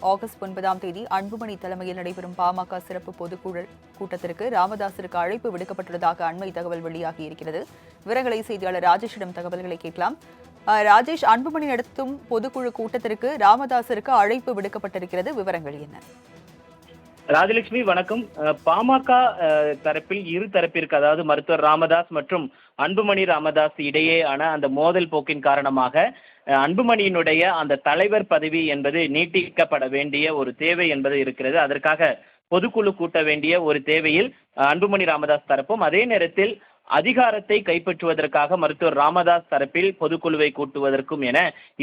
August ஒன்பதாம் தேதி அன்புமணி தலைமையில் நடைபெறும் பாமக சிறப்பு பொதுக்குழு கூட்டத்திற்கு ராமதாசிற்கு அழைப்பு விடுக்கப்பட்டுள்ளதாக அண்மை தகவல் வெளியாகி இருக்கிறது. விவரங்களை செய்தியாளர் ராஜேஷிடம் தகவல்களை கேட்கலாம். ராஜேஷ் அன்புமணி நடத்தும் பொதுக்குழு கூட்டத்திற்கு ராமதாசிற்கு அழைப்பு விடுக்கப்பட்டிருக்கிறது. விவரங்கள் என்ன? ராஜலட்சுமி வணக்கம். பாமக தரப்பில் இரு தரப்பிற்கு அதாவது மருத்துவர் ராமதாஸ் மற்றும் அன்புமணி ராமதாஸ் இடையேயான அந்த மோதல் போக்கின் காரணமாக அன்புமணியினுடைய அந்த தலைவர் பதவி என்பது நீட்டிக்கப்பட வேண்டிய ஒரு தேவை என்பது இருக்கிறது. அதற்காக பொதுக்குழு கூட்ட வேண்டிய ஒரு தேவையில் அன்புமணி ராமதாஸ் தரப்பும் அதே நேரத்தில் அதிகாரத்தை கைப்பற்றுவதற்காக மருத்துவர் ராமதாஸ் தரப்பில் பொதுக்குழுவை கூட்டுவதற்கும் என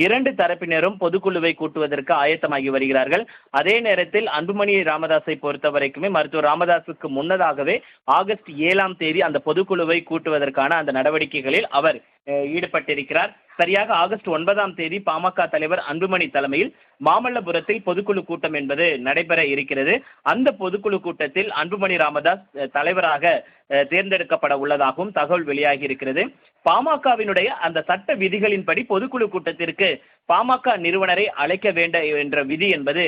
இரண்டு தரப்பினரும் பொதுக்குழுவை கூட்டுவதற்கு ஆயத்தமாகி வருகிறார்கள். அதே நேரத்தில் அன்புமணி ராமதாஸை பொறுத்த வரைக்குமே மருத்துவர் ராமதாஸுக்கு முன்னதாகவே ஆகஸ்ட் ஏழாம் தேதி அந்த பொதுக்குழுவை கூட்டுவதற்கான அந்த நடவடிக்கைகளில் அவர் ஈடுபட்டிருக்கிறார். சரியாக ஆகஸ்ட் ஒன்பதாம் தேதி பாமக தலைவர் அன்புமணி தலைமையில் மாமல்லபுரத்தில் பொதுக்குழு கூட்டம் என்பது நடைபெற இருக்கிறது. அந்த பொதுக்குழு கூட்டத்தில் அன்புமணி ராமதாஸ் தலைவராக தேர்ந்தெடுக்கப்பட உள்ளதாகவும் தகவல் வெளியாகி இருக்கிறது. பாமகவினுடைய அந்த சட்ட விதிகளின்படி பொதுக்குழு கூட்டத்திற்கு பாமக நிறுவனரை அழைக்க வேண்ட என்ற விதி என்பது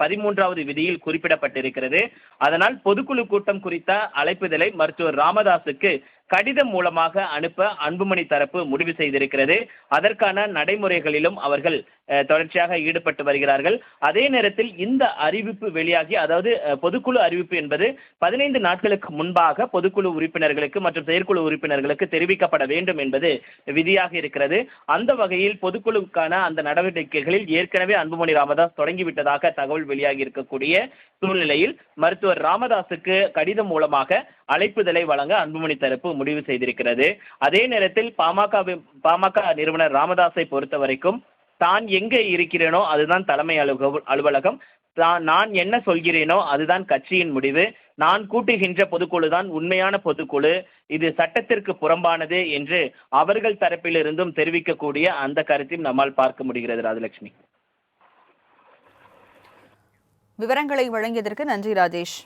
பதிமூன்றாவது விதியில் குறிப்பிடப்பட்டிருக்கிறது. அதனால் பொதுக்குழு கூட்டம் குறித்த அழைப்புதலை மருத்துவர் ராமதாஸுக்கு கடிதம் மூலமாக அனுப்ப அன்புமணி தரப்பு முடிவு செய்திருக்கிறது. அதற்கான நடைமுறைகளிலும் அவர்கள் தொடர்ச்சியாக ஈடுபட்டு வருகிறார்கள். அதே நேரத்தில் இந்த அறிவிப்பு வெளியாகி அதாவது பொதுக்குழு அறிவிப்பு என்பது பதினைந்து நாட்களுக்கு முன்பாக பொதுக்குழு உறுப்பினர்களுக்கு மற்றும் செயற்குழு உறுப்பினர்களுக்கு தெரிவிக்கப்பட வேண்டும் என்பது விதியாக இருக்கிறது. அந்த வகையில் பொதுக்குழுவுக்கான அந்த நடவடிக்கைகளில் ஏற்கனவே அன்புமணி ராமதாஸ் தொடங்கிவிட்டதாக தகவல் வெளியாகி இருக்கக்கூடிய சூழ்நிலையில் மருத்துவர் ராமதாஸுக்கு கடிதம் மூலமாக அழைப்புதலை வழங்க அன்புமணி தரப்பு முடிவு செய்திருக்கிறது. அதே நேரத்தில் பாமக பாமக நிறுவனர் ராமதாஸை பொறுத்த வரைக்கும் தான் எங்கே இருக்கிறேனோ அதுதான் தலைமை அலுவலகம். தான் நான் என்ன சொல்கிறேனோ அதுதான் கட்சியின் முடிவு. நான் கூட்டுகின்ற பொதுக்குழு தான் உண்மையான பொதுக்குழு. இது சட்டத்திற்கு புறம்பானது என்று அவர்கள் தரப்பிலிருந்தும் தெரிவிக்கக்கூடிய அந்த கருத்தையும் நம்மால் பார்க்க முடிகிறது ராஜலட்சுமி. விவரங்களை வழங்கியதற்கு நன்றி ராஜேஷ்.